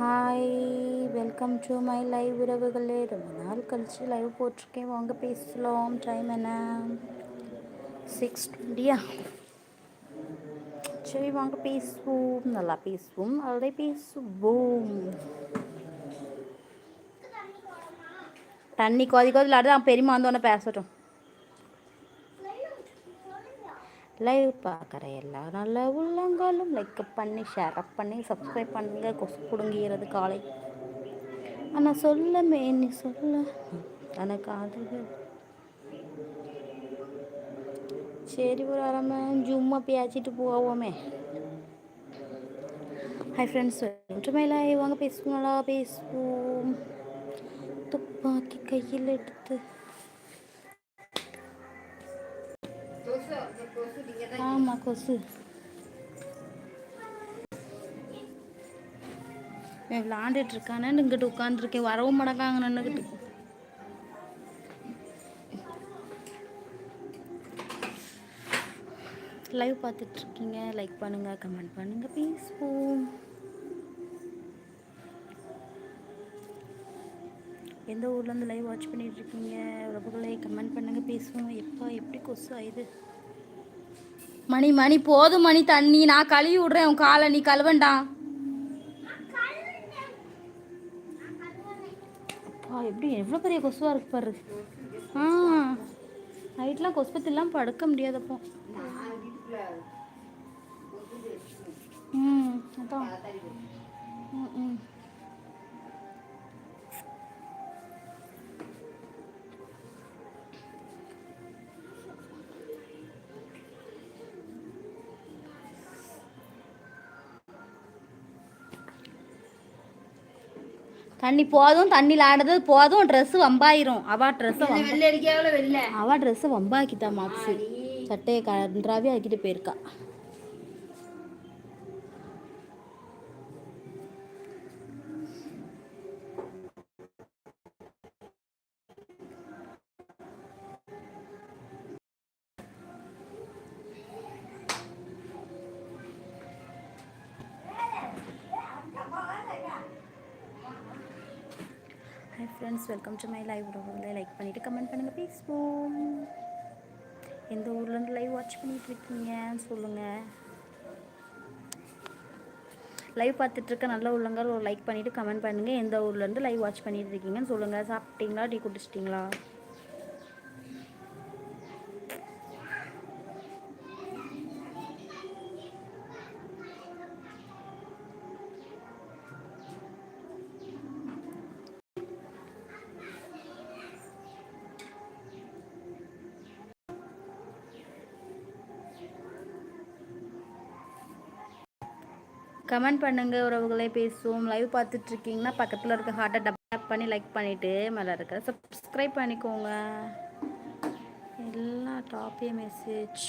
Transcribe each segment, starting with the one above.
Hi welcome to my live உறவுகளே. ரொம்ப நாள் கழிச்சு லைவ் போட்டிருக்கேன். வாங்க பேசலாம். டைம் என்ன? சிக்ஸ் டுவெண்ட்டியா சரி வாங்க பேசுவோம். நல்லா பேசுவோம். அதே பேசுவோம். தண்ணி கொதி கொதில் அடுத்து அவன் பெரியமா வந்தோடனே பேசட்டும். லைவ் பார்க்குற எல்லா நல்ல உள்ளங்களும் லைக் பண்ணி ஷேர் பண்ணி சப்ஸ்கிரைப் பண்ணுங்க. கொசு பிடுங்கிறது காலை. ஆனால் சொல்ல நீ சொல்ல. எனக்கு அது சரி ஒரு அரை ஜும்மா பேச்சிட்டு போவோமே. ஹாய் ஃப்ரெண்ட்ஸ் வெல்கம் இவங்க வாங்க பேசுவோம். துப்பாக்கி கையில் எடுத்து. ஆமாம் கொசு. விளாண்டுட்டு இருக்கானே இங்கிட்டு உட்காந்துருக்கேன் வரவும் மடக்காங்க நின்றுக்கிட்டு லைவ் பார்த்துட்ருக்கீங்க. லைக் பண்ணுங்கள் கமெண்ட் பண்ணுங்கள் பேசுவோம் எந்த ஊர்லேருந்து லைவ் வாட்ச் பண்ணிகிட்ருக்கீங்க உறவுகளை கமெண்ட் பண்ணுங்கள் பேசுவோம். எப்போ எப்படி கொசு ஆயுது? மணி மணி போதும் மணி தண்ணி. நான் கழுவி விடுறேன். உன் காலை நீ கழுவண்டா. அப்பா எப்படி? எவ்வளோ பெரிய கொசுவாக இருக்கு பாரு. ஆ நைட்லாம் கொசுபத்திலாம் படுக்க முடியாதப்போ ம் அதான். ம் ம். தண்ணி போதும் தண்ணியில் ஆடுறது போதும் ட்ரெஸ்ஸு வம்பாயிரும். அவா ட்ரெஸ்ஸை அவா ட்ரெஸ்ஸை வம்பாக்கிட்டா மாக்ஸு. சட்டையை கன்றாவே ஆக்கிட்டு போயிருக்கா. Friends welcome to my live உறவுகளை லைக் பண்ணிவிட்டு கமெண்ட் பண்ணுங்கள் பேசுவோம். எந்த ஊர்லேருந்து லைவ் வாட்ச் பண்ணிகிட்டு இருக்கீங்க? சொல்லுங்கள் லைவ் பார்த்துட்ருக்க நல்ல உள்ளங்க ஒரு லைக் பண்ணிவிட்டு கமெண்ட் பண்ணுங்கள் எந்த ஊர்லேருந்து லைவ் வாட்ச் பண்ணிகிட்டு இருக்கீங்கன்னு சொல்லுங்கள் சாப்பிட்டீங்களா? டீ குடிச்சிட்டிங்களா? கமெண்ட் பண்ணுங்கள் உறவுகளை பேசுவோம். லைவ் பார்த்துட்ருக்கீங்கன்னா பக்கத்தில் இருக்க ஹார்ட்டை டப் பண்ணி லைக் பண்ணிவிட்டு மேலே இருக்க சப்ஸ்கிரைப் பண்ணிக்கோங்க. எல்லா டாப்பே மெசேஜ்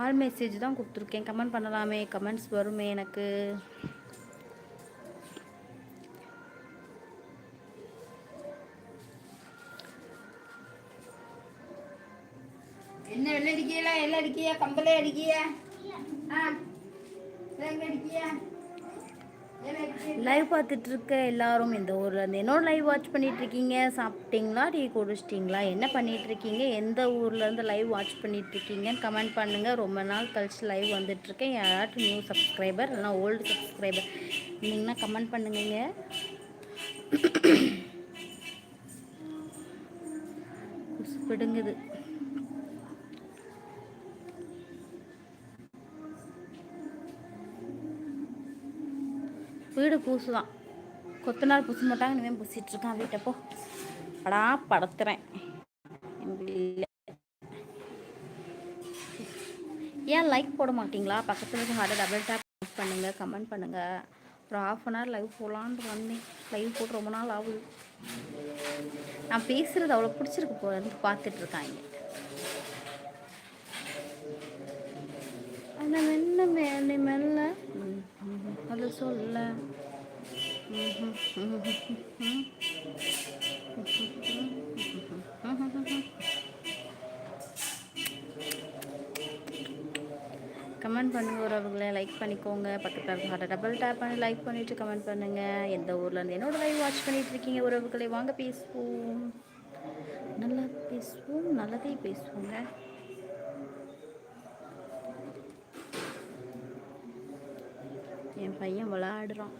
ஆல் மெசேஜ் தான் கொடுத்துருக்கேன். கமெண்ட் பண்ணலாமே. கமெண்ட்ஸ் வருமே எனக்கு. என்ன வெள்ளை எல்லாம் அடிக்கியா கம்பளே அடிக்கியா ஆ லைவ் பார்த்துட்டு இருக்க எல்லாரும் இந்த ஊரில் இருந்து என்னோட லைவ் வாட்ச் பண்ணிட்டு இருக்கீங்க சாப்பிட்டீங்களா? டீ குடிச்சிட்டிங்களா? என்ன பண்ணிட்டு இருக்கீங்க எந்த ஊர்லேருந்து லைவ் வாட்ச் பண்ணிட்டு இருக்கீங்கன்னு கமெண்ட் பண்ணுங்கள் ரொம்ப நாள் கழிச்சு லைவ் வந்துட்டுருக்கேன் யாராட்டும் நியூ சப்ஸ்கிரைபர் இல்லைனா ஓல்டு சப்ஸ்கிரைபர் நீங்கன்னா கமெண்ட் பண்ணுங்க பிடுங்குது வீடு பூசு தான் கொத்தனார் பூச மாட்டாங்க இனிமேல் பூசிட்டு இருக்கான் வீட்டப்போ படா படுத்துறேன். ஏன் லைக் போட மாட்டிங்களா? பக்கத்தில் இருக்க ஹார்டை டபுள் டேப் பண்ணுங்கள் கமெண்ட் பண்ணுங்கள் ஒரு ஆஃப் அன் ஹவர் லைவ் போகலான்ட்டு வந்தேன். லைவ் போட்டு ரொம்ப நாள் ஆகுது. நான் பேசுகிறது அவ்வளோ பிடிச்சிருக்கு போல பார்த்துட்ருக்காங்க என்ன மெல்ல மேலே மெல்ல? அது சொல்ல. கமெண்ட் கமெண்ட் பண்ணுங்க உறவுகளை லைக் பண்ணிக்கோங்க. பக்கத்தில் இருக்க டபுள் டேப் பண்ணி லைக் பண்ணிவிட்டு கமெண்ட் பண்ணுங்கள் எந்த ஊர்லேருந்து என்னோட லைவ் வாட்ச் பண்ணிட்டு இருக்கீங்க உறவுகளை? வாங்க பேசுவோம். நல்லா பேசுவோம் நல்லதே பேசுவோங்க. என் பையன் விளாடுறான்.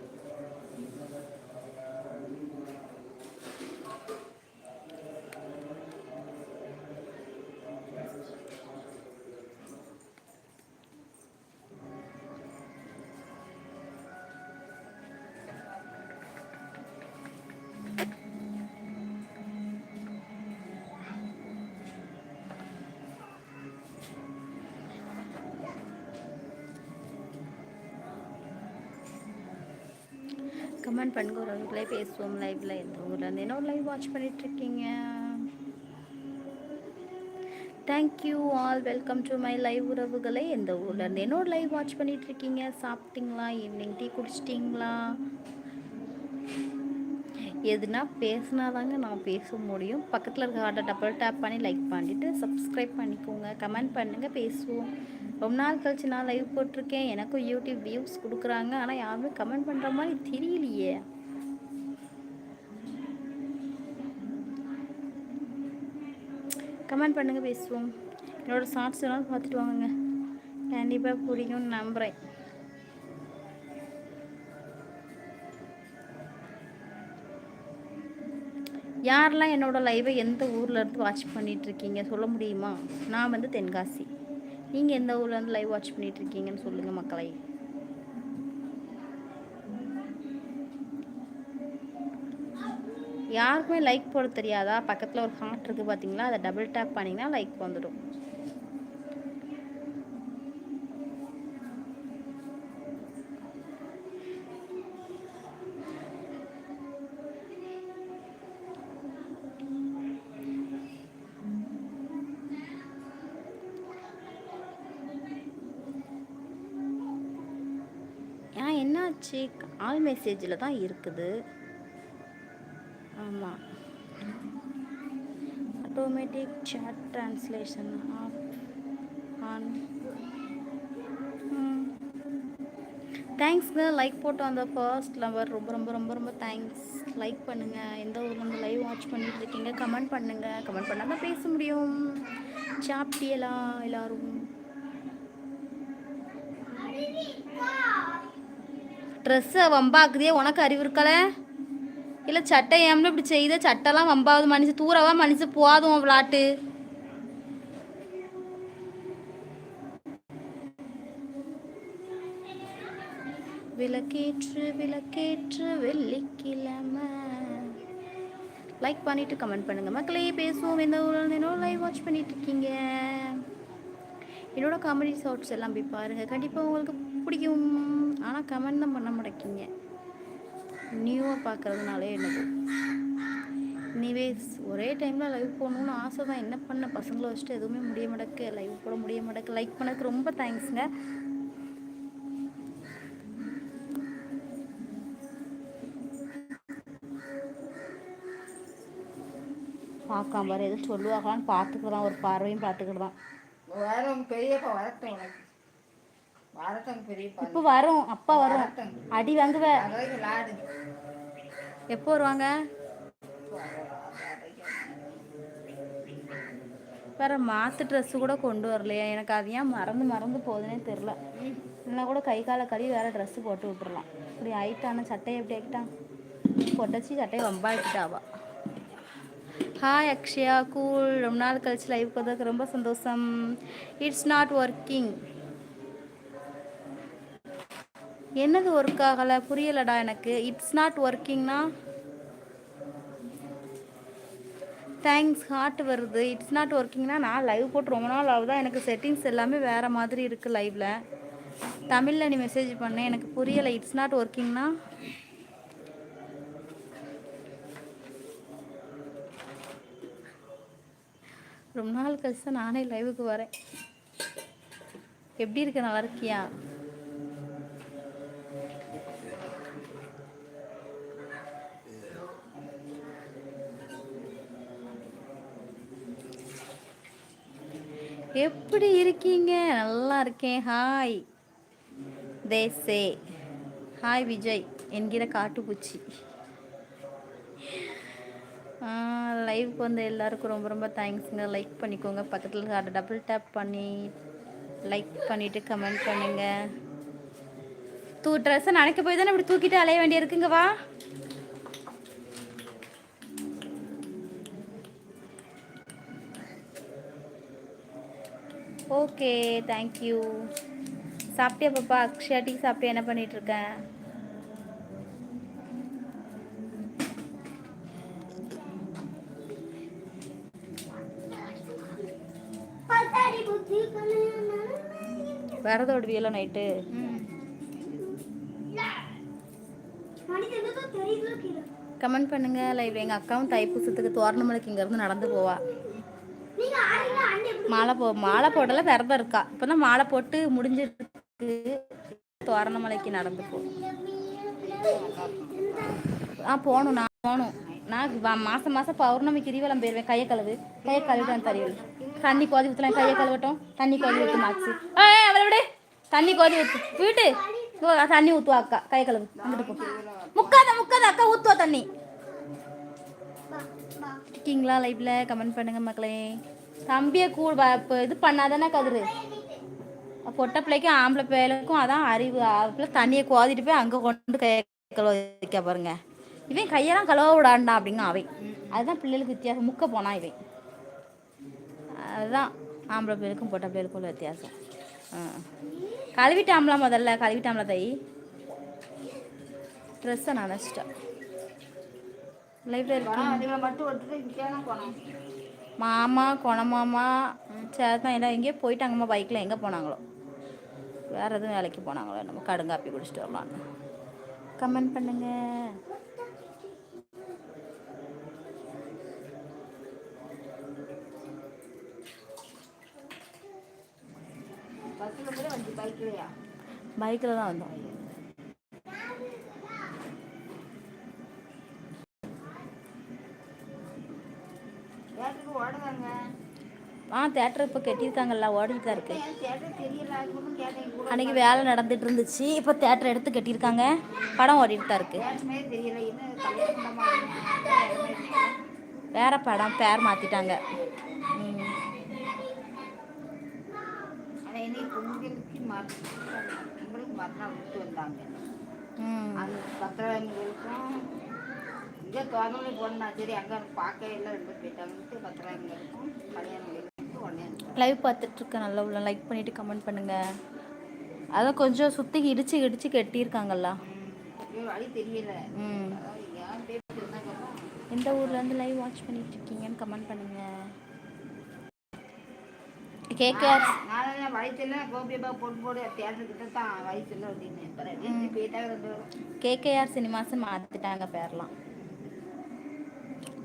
கமெண்ட் பண்ணுங்க உறவுகளே பேசுவோம் லைவ்ல எந்த ஊர்லேருந்து ஒரு லைவ் வாட்ச் பண்ணிட்டு இருக்கீங்க thank you all welcome to my live உறவுகளே. எந்த ஊர்லேருந்து என்னோட லைவ் வாட்ச் பண்ணிட்டு இருக்கீங்க சாப்பிட்டீங்களா? ஈவினிங் டீ குடிச்சிட்டிங்களா? எதுனா பேசினா தாங்க நான் பேச முடியும். பக்கத்தில் இருக்க ஹார்ட்டை டபுள் டேப் பண்ணி லைக் பண்ணிவிட்டு சப்ஸ்கிரைப் பண்ணிக்கோங்க. கமெண்ட் பண்ணுங்கள் பேசுவோம். ரொம்ப நாள் கழிச்சு நான் லைவ் போட்டிருக்கேன். எனக்கும் யூடியூப் வியூஸ் கொடுக்குறாங்க. ஆனால் யாருமே கமெண்ட் பண்ணுற மாதிரி தெரியலையே. கமெண்ட் பண்ணுங்கள் பேசுவோம். என்னோட ஷார்ட்ஸ் எல்லாம் பார்த்துட்டு வாங்க. கண்டிப்பாக புரியும்னு நம்புகிறேன் யாரெல்லாம் என்னோடய லைவை எந்த ஊரில் இருந்து வாட்ச் பண்ணிகிட்ருக்கீங்க சொல்ல முடியுமா? நான் வந்து தென்காசி. நீங்கள் எந்த ஊர்ல இருந்து லைவ் வாட்ச் பண்ணிட்டு இருக்கீங்கன்னு சொல்லுங்கள் மக்களை. யாருக்குமே லைக் போட தெரியாதா? பக்கத்தில் ஒரு ஹார்ட் இருக்குது பார்த்தீங்களா அதை டபுள் டேப் பண்ணிங்கன்னா லைக் வந்துடும். ஆல் மெசேஜில் தான் இருக்குது. ஆமாம் automatic chat translation off on தேங்க்ஸ்ங்க லைக் போட்டு அந்த ஃபர்ஸ்ட் லவர் ரொம்ப ரொம்ப ரொம்ப ரொம்ப தேங்க்ஸ் லைக் பண்ணுங்கள் எந்த ஊர்லேருந்து லைவ் வாட்ச் பண்ணிட்டு இருக்கீங்க? கமெண்ட் பண்ணுங்கள் கமெண்ட் பண்ணால் பேச முடியும். சாப்பிட்டியலாம் எல்லோரும்? ட்ரெஸ்ஸை வம்பாக்குதே உனக்கு அறிவு இருக்கலை? இல்லை சட்டை ஏம்னு இப்படி செய்த சட்டைலாம் வம்பாவது மனுஷன் தூரவா மனுஷன் போதும் விளாட்டு. விளக்கேற்று விளக்கேற்று வெள்ளிக்கிழமை. லைக் பண்ணிட்டு கமெண்ட் பண்ணுங்க. மக்களே பேசுவோம். எந்த ஊரில் லைவ் வாட்ச் பண்ணிட்டு இருக்கீங்க? என்னோட காமெடி ஷார்ட்ஸ் எல்லாம் போய் பாருங்க. கண்டிப்பாக உங்களுக்கு பிடிக்கும். ஆனால் கமெண்ட் தான் பண்ண மாட்டேங்கிங்க நியூவாக பார்க்கறதுனாலே என்னது? நிவேஸ் ஒரே டைமில் லைவ் போகணுன்னு ஆசை தான். என்ன பண்ண? பசங்களை வச்சுட்டு எதுவுமே முடிய மாட்டேக்கு. லைவ் போட முடிய மாட்டேக்கு. லைக் பண்ணதுக்கு ரொம்ப தேங்க்ஸுங்க பார்க்காம பாரு எதுவும் சொல்லுவாங்களான்னு பார்த்துக்கிறதான் ஒரு பார்வையும் பார்த்துக்கிட்டு உங்க பெரியப்பா வரட்டும் உனக்கு. வரட்டும் பெரியப்பா. இப்போ வரும் அப்பா வரும். அடி வாங்குவ. விளாடு எப்போ வருவாங்க? வேற மாற்று ட்ரெஸ்ஸு கூட கொண்டு வரலையா. எனக்கு அது ஏன் மறந்து மறந்து போகுதுன்னே தெரில இல்லைனா கூட கை காலை கழுவி வேற ட்ரெஸ்ஸு போட்டு விட்டுறலாம். இப்படி ஆயிட்டான சட்டையை எப்படி ஆக்கிட்டான்? பொட்டச்சி சட்டையை ரொம்ப ஆக்கிட்டாவா? ஹாய் அக்ஷயா கூல் ரொம்ப நாள் கழிச்சு லைவ் வந்ததுக்கு ரொம்ப சந்தோஷம். இட்ஸ் நாட் ஒர்க்கிங் என்னது ஒர்க் ஆகலை? புரியலடா எனக்கு. இட்ஸ் நாட் ஒர்க்கிங்னா தேங்க்ஸ் ஹார்ட் வருது. இட்ஸ் நாட் ஒர்க்கிங்னா நான் லைவ் போட்டு ரொம்ப நாள் ஆகுதா? எனக்கு செட்டிங்ஸ் எல்லாமே வேறு மாதிரி இருக்குது லைவில் தமிழில் நீ மெசேஜ் பண்ணேன் எனக்கு புரியலை. இட்ஸ் நாட் ஒர்க்கிங்னா ரொம்ப நாள் கழிச்சு தான் நானே லைவுக்கு வரேன். எப்படி இருக்க? நல்லா இருக்கியா? எப்படி இருக்கீங்க? நல்லா இருக்கேன். ஹாய் தேசே. ஹாய் விஜய். என்கிற காட்டுப்பூச்சி. லைவ்க்கு வந்து எல்லாருக்கும் ரொம்ப ரொம்ப தேங்க்ஸுங்க லைக் பண்ணிக்கோங்க. பக்கத்தில் டபுள் டேப் பண்ணி லைக் பண்ணிவிட்டு கமெண்ட் பண்ணுங்க. தூ ட்ரெஸ்ஸை நினைக்க போய் தானே இப்படி தூக்கிட்டு அலைய வேண்டிய இருக்குங்க வா ஓகே தேங்க்யூ சாப்பிட்டியா பாப்பா? அக்ஷயா டீ சாப்பிட்டியா? என்ன பண்ணிகிட்ருக்கேன் விரத விரதம் விடுவியல நைட்டு கமெண்ட் பண்ணுங்க. லைவ் எங்கள் அக்காவும் தைப்பூசத்துக்கு தோரணமலைக்கு இங்கேருந்து நடந்து போவா. மாலை போ மாலை போடல விரதம் இருக்கா. இப்போ தான் மாலை போட்டு முடிஞ்சிருக்கு. தோரணமலைக்கு நடந்து போ. ஆ போகணும் நான் போகணும். நான் மாதம் மாசம் மாசம் பௌர்ணமி கிரிவலம் போயிருவேன். கையை கழுவு. கையை கழுவிட்டு தருவேன் தண்ணி கோதி ஊற்றலாம் கையை கழுவட்டும். தண்ணி கோதி ஊற்று மாச்சு விடு தண்ணி கோதி ஊத்து வீட்டு தண்ணி ஊத்துவா அக்கா கை கழுவு வந்துட்டு போ முக்காத முக்காத அக்கா ஊற்றுவா தண்ணி இருக்கீங்களா லைவ்ல கமெண்ட் பண்ணுங்க மக்களே தம்பியை கூட இப்போ இது பண்ணாதானே கதிரு பொட்டை பிள்ளைக்கும் ஆம்பளை பிள்ளைக்கும் அதான் அறிவு அதுக்குள்ள தண்ணியை கோதிட்டு போய் அங்கே கொண்டு கை கழுவிக்க வைக்க பாருங்க இவன் கையெல்லாம் கழுவ விடாண்டா அப்படிங்க அவன் அதுதான் பிள்ளைகளுக்கு வித்தியாசம் முக்க போனான் இவன் அதுதான் ஆம்பளை பிள்ளைக்கும் பொட்ட பிள்ளைகளுக்கும் உள்ள வித்தியாசம் கழுவிட்டாம்ல முதல்ல கழுவிட்டாம்ல தை? ட்ரெஸ்ஸை நினச்சிட்டேன் போனோம் மாமா குணமாமா சேத்தான் எல்லாம் எங்கேயோ போயிட்டாங்கம்மா பைக்கில் எங்கே போனாங்களோ? வேறு எதுவும் வேலைக்கு போனாங்களோ நம்ம கடுங்காப்பி குடிச்சிட்டு வரலான்னு. கமெண்ட் பண்ணுங்க பஸ்ஸில் கூட வந்து பைக்லையா பைக்கில் தான் வந்தோம். ஆ தேட்டர் இப்போ கட்டியிருக்காங்கல்ல ஓடிட்டு தான் இருக்கு. அன்னைக்கு வேலை நடந்துட்டு இருந்துச்சு. இப்போ தேட்டர் எடுத்து கட்டியிருக்காங்க. படம் ஓடிட்டு தான் இருக்கு. வேற படம் பேர் மாற்றிட்டாங்க ம் இன்னைக்கு பொங்கலுக்கு பொங்கலுக்கு மறுநாள் விட்டு வந்தாங்க. அந்த பத்திரங்களுக்கும் இங்கே தோரணை போடணும் சரி அங்கே பார்க்க எல்லாம் ரெண்டு போயிட்டாங்கன்ட்டு பத்திரங்களுக்கும் கல்யாணங்களுக்கும் உடனே லைவ் பார்த்துட்டு இருக்க நல்லா உள்ள லைக் பண்ணிட்டு கமெண்ட் பண்ணுங்க. அதான் கொஞ்சம் சுற்றி இடிச்சு இடிச்சு கட்டியிருக்காங்கல்ல. வழி தெரியல. எந்த ஊர்ல இருந்து லைவ் வாட்ச் பண்ணிட்டு இருக்கீங்கன்னு கமெண்ட் பண்ணுங்க கேகேஆர் நான் வயசுல கோபியப்பா போட்டு போடு தேட்டர்கிட்ட தான் வயசுல அப்படின்னு அப்புறம் வீட்டுக்கு போயிட்டாங்க ரெண்டு பேரும் கேகேஆர் சினிமாஸ் மாற்றிட்டாங்க பேர்லாம்.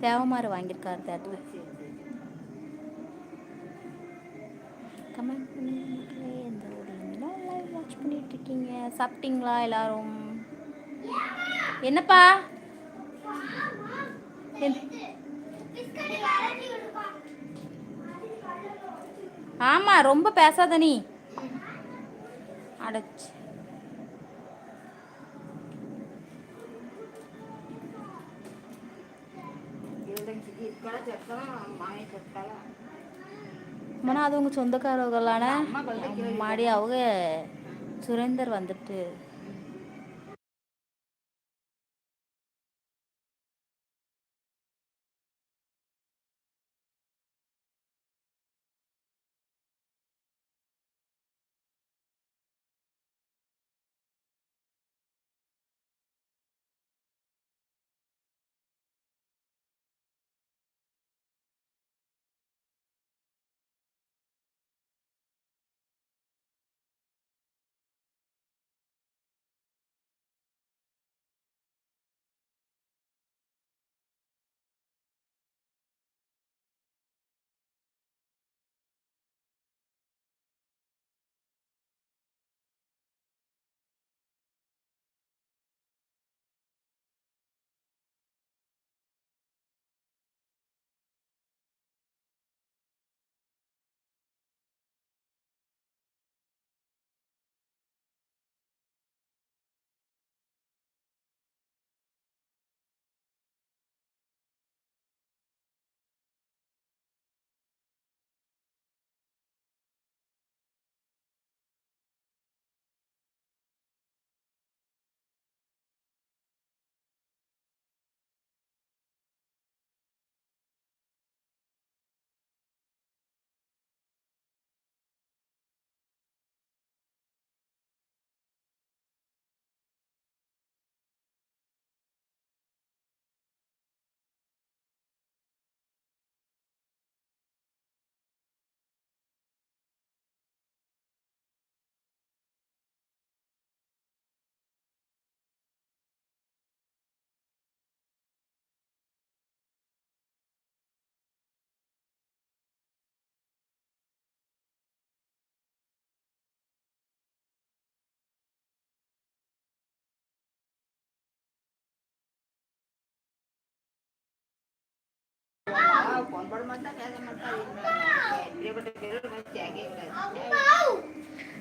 தேவமாறு வாங்கியிருக்காரு தேட்டர். கமெண்ட் பண்ணுங்க மக்களே எந்த ஊர்ல இருந்தோ லைவ் வாட்ச் பண்ணிட்டு இருக்கீங்க சாப்பிட்டீங்களா எல்லாரும்? என்னப்பா? என்- ஆமா ரொம்ப பேசாத நீ. அடச்சு மனா அது உங்க சொந்தக்காரவங்களான அம்மா பல்லைக்கு மாடி அவங்க சுரேந்தர் வந்துட்டு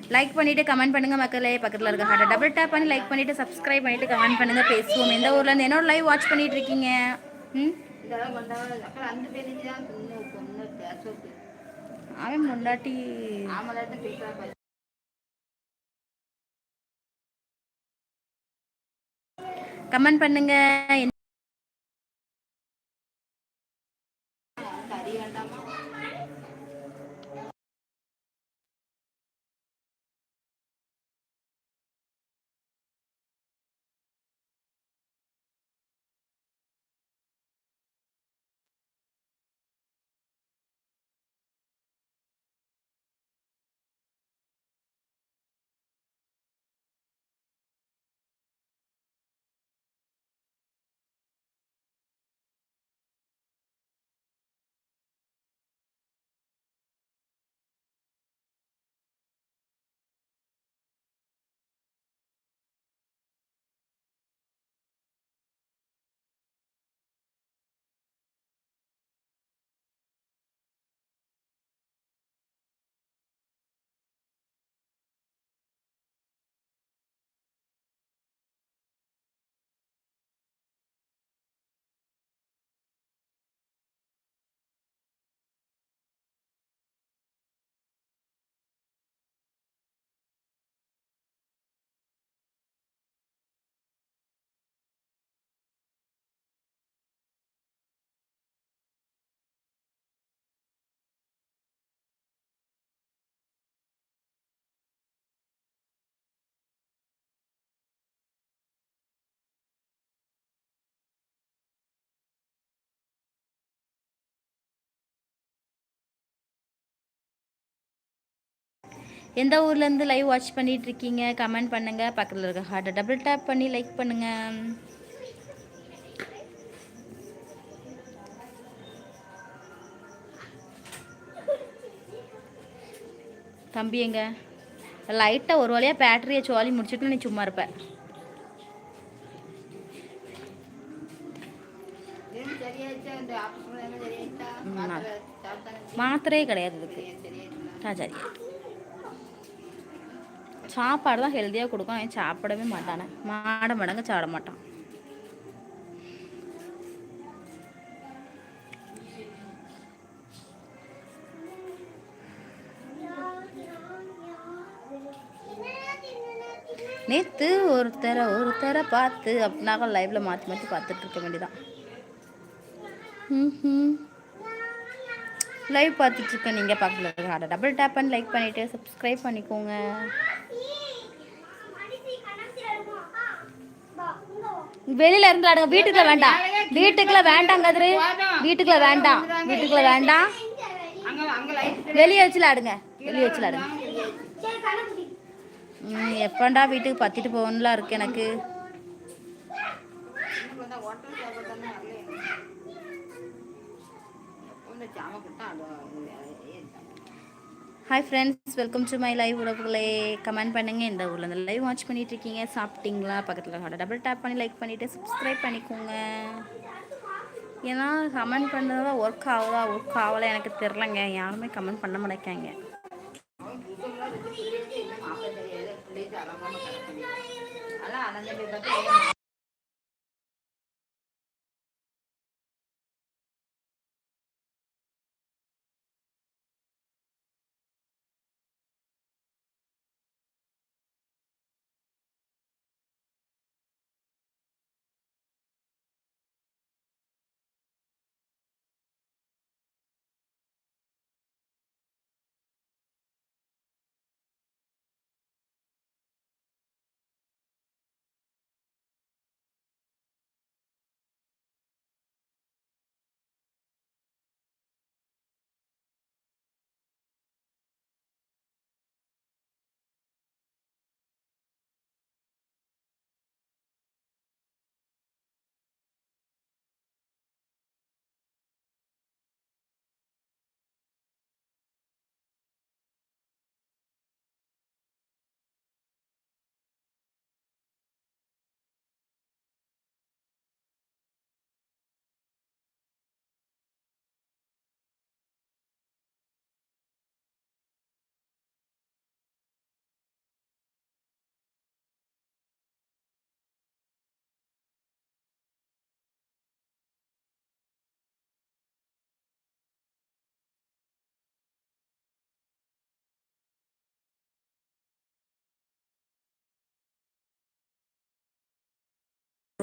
லைக் பண்ணிட்டு கமெண்ட் பண்ணுங்க மக்களே. பக்கத்தில் இருக்க ஹார்ட்டை டபுள் டேப் பண்ணி லைக் பண்ணிட்டு சப்ஸ்கிரைப் பண்ணிட்டு கமெண்ட் பண்ணுங்க பேசுவோம். எந்த ஊர்ல இருந்து என்னோட லைவ் வாட்ச் பண்ணிட்டு இருக்கீங்க? ம்? முண்டாட்டி கமெண்ட் பண்ணுங்க. எந்த ஊர்லேருந்து லைவ் வாட்ச் பண்ணிட்டு இருக்கீங்க கமெண்ட் பண்ணுங்க. பக்கத்தில் இருக்க ஹார்ட்டை டபுள் டேப் பண்ணி லைக் பண்ணுங்க. தம்பி எங்க? லைட்டாக ஒரு வழியாக பேட்டரியை சோழி முடிச்சுட்டு நீ சும்மா இருப்ப. மாத்திரையே கிடையாது இதுக்கு ஆ சரி. சாப்பாடு தான் ஹெல்த்தியாக கொடுக்கும். அவன் சாப்பிடவே மாட்டானே. மாட மடங்க சாப்பிட மாட்டான். நேற்று ஒருத்தரை ஒருத்தரை பார்த்து அப்படின்னாக்க லைவ்ல மாற்றி மாற்றி பார்த்துட்டு இருக்க வேண்டியதான் ம் லைவ் பார்த்துட்டு இருக்க நீங்கள் பார்க்கல. டபுள் டேப் அண்ட் லைக் பண்ணிவிட்டு சப்ஸ்கிரைப் பண்ணிக்கோங்க. வெளியில இருந்து ஆடுங்க வீட்டுக்குள்ள வேண்டாம். வீட்டுக்குள்ள வேண்டாம் கதிரு. வீட்டுக்குள்ள வேண்டாம். வீட்டுக்குள்ள வேண்டாம். வெளியே வச்சுல ஆடுங்க வெளியே வச்சுல ஆடுங்க எப்பண்டா வீட்டுக்கு பத்திட்டு போகணும்லாம் இருக்கு எனக்கு. ஜாம கொடுத்தா hi friends welcome to my live உறவுகளே. கமெண்ட் பண்ணுங்கள் இந்த ஊரில் இந்த லைவ் வாட்ச் பண்ணிட்டு இருக்கீங்க சாப்பிட்டீங்களா? பக்கத்தில் டபுள் டேப் பண்ணி லைக் பண்ணிவிட்டு சப்ஸ்கிரைப் பண்ணிக்கோங்க. ஏன்னா கமெண்ட் பண்ணுறதா ஒர்க் ஆகுதா? ஒர்க் ஆகலை. எனக்கு தெரிலங்க யாருமே கமெண்ட் பண்ண மாட்டேங்க அதான்.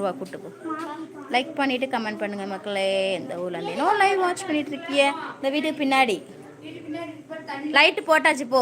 ரூபா கூட்டு போ. லைக் பண்ணிவிட்டு கமெண்ட் பண்ணுங்கள் மக்களே. இந்த ஊர்லேருந்து இன்னும் லைவ் வாட்ச் பண்ணிட்டு இருக்கிய? இந்த வீட்டுக்கு பின்னாடி. லைட்டு போட்டாச்சு போ.